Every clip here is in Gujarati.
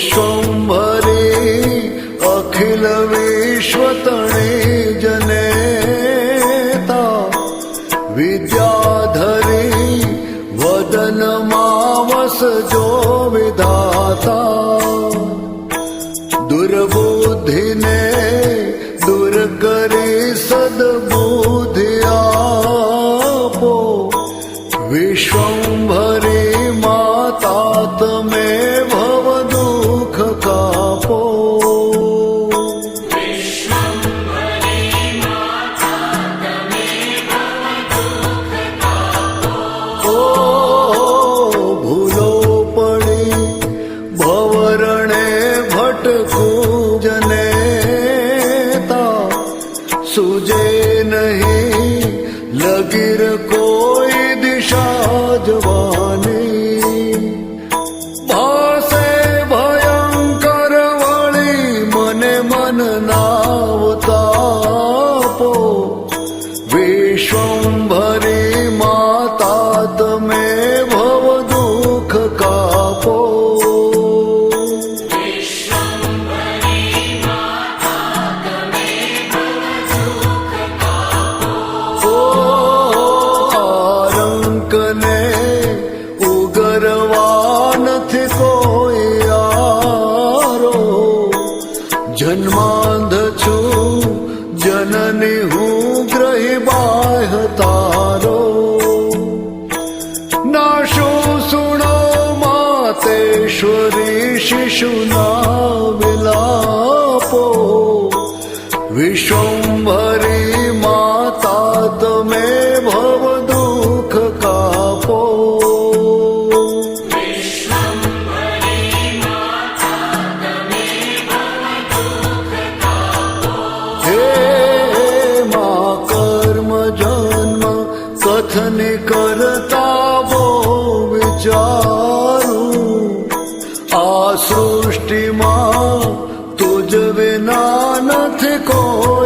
વિશ્વંભરે અખિલ વિશ્વ તણે જનેતા. વિદ્યાધરી વદનમાં વસજો વિધાતા. દુર્બુદ્ધિને સુજે નહીં લગીર કોઈ દિશા જવાની ભાસે ભયંકર વળી મને મન નાવતા વિશ્વંભરી ઉગરવા નથી કોઈ આરો જન્માંધ છું, જનની હું ગ્રહી બાહ તારો. નાશો સુણો માતેશ્વરી શિશુના વિલાપો. વિશ્વંભરી કથને કરતા બો વિચારું. આ સૃષ્ટિમાં તુજ વિના નથી કોઈ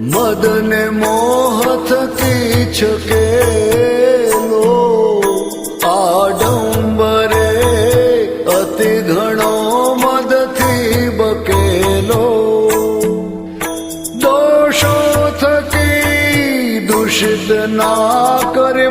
ક્રોધ મદ ને મોહ થકી કે લો આડંબરે અતિ ઘણો મદથી બકેલો. દોષો થકી દુષિત ના કરે